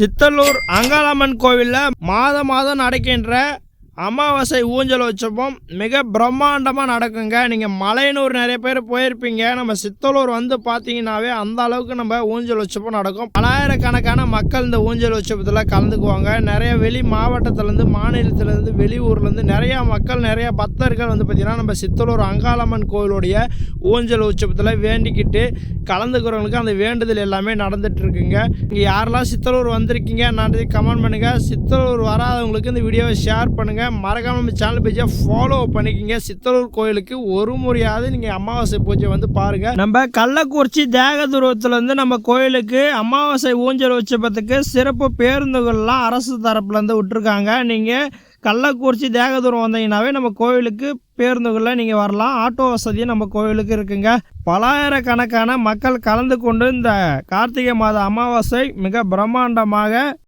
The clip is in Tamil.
சித்தலூர் அங்காளம்மன் கோவிலில் மாதம் மாதம் நடக்கின்ற அமாவாசை ஊஞ்சல் உற்சவம் மிக பிரம்மாண்டமாக நடக்குங்க. நீங்கள் மலையனூர் நிறைய பேர் போயிருப்பீங்க. நம்ம சித்தலூர் வந்து பார்த்தீங்கன்னாவே அந்த அளவுக்கு நம்ம ஊஞ்சல் உற்சவம் நடக்கும். பலாயிரக்கணக்கான மக்கள் இந்த ஊஞ்சல் உற்சவத்தில் கலந்துக்குவாங்க. நிறைய வெளி மாவட்டத்திலேருந்து மாநிலத்திலேருந்து வெளியூர்லேருந்து நிறையா மக்கள் நிறைய பக்தர்கள் வந்து பார்த்திங்கன்னா நம்ம சித்தலூர் அங்காளம்மன் கோவிலுடைய ஊஞ்சல் உற்சவத்தில் வேண்டிக்கிட்டு கலந்துக்கிறவங்களுக்கு அந்த வேண்டுதல் எல்லாமே நடந்துட்டு இருக்குங்க இங்கே யாரெல்லாம் சித்தலூர் வந்திருக்கீங்க நான் கமெண்ட் பண்ணுங்கள் சித்தலூர் வராதவங்களுக்கு இந்த வீடியோவை ஷேர் பண்ணுங்கள் மறக்காம நம்ம சேனல் பேஜை ஃபாலோ பண்ணிக்கிங்க. சித்தலூர் கோயிலுக்கு ஒரு முறையாவது நீங்கள் அமாவாசை பூஜை வந்து பாருங்கள் நம்ம கள்ளக்குறிச்சி தேகதுருவத்துலேருந்து நம்ம கோயிலுக்கு அமாவாசை ஊஞ்சல் உற்சவத்துக்கு சிறப்பு பேருந்துகள்லாம் அரசு தரப்புலேருந்து விட்டுருக்காங்க. நீங்கள் கள்ளக்குறிச்சி தேகதூரம் வந்தீங்கன்னாவே நம்ம கோவிலுக்கு பேருந்துகளில் நீங்கள் வரலாம். ஆட்டோ வசதியும் நம்ம கோவிலுக்கு இருக்குங்க. பலாயிரக்கணக்கான மக்கள் கலந்து கொண்டு இந்த கார்த்திகை மாத அமாவாசை மிக பிரம்மாண்டமாக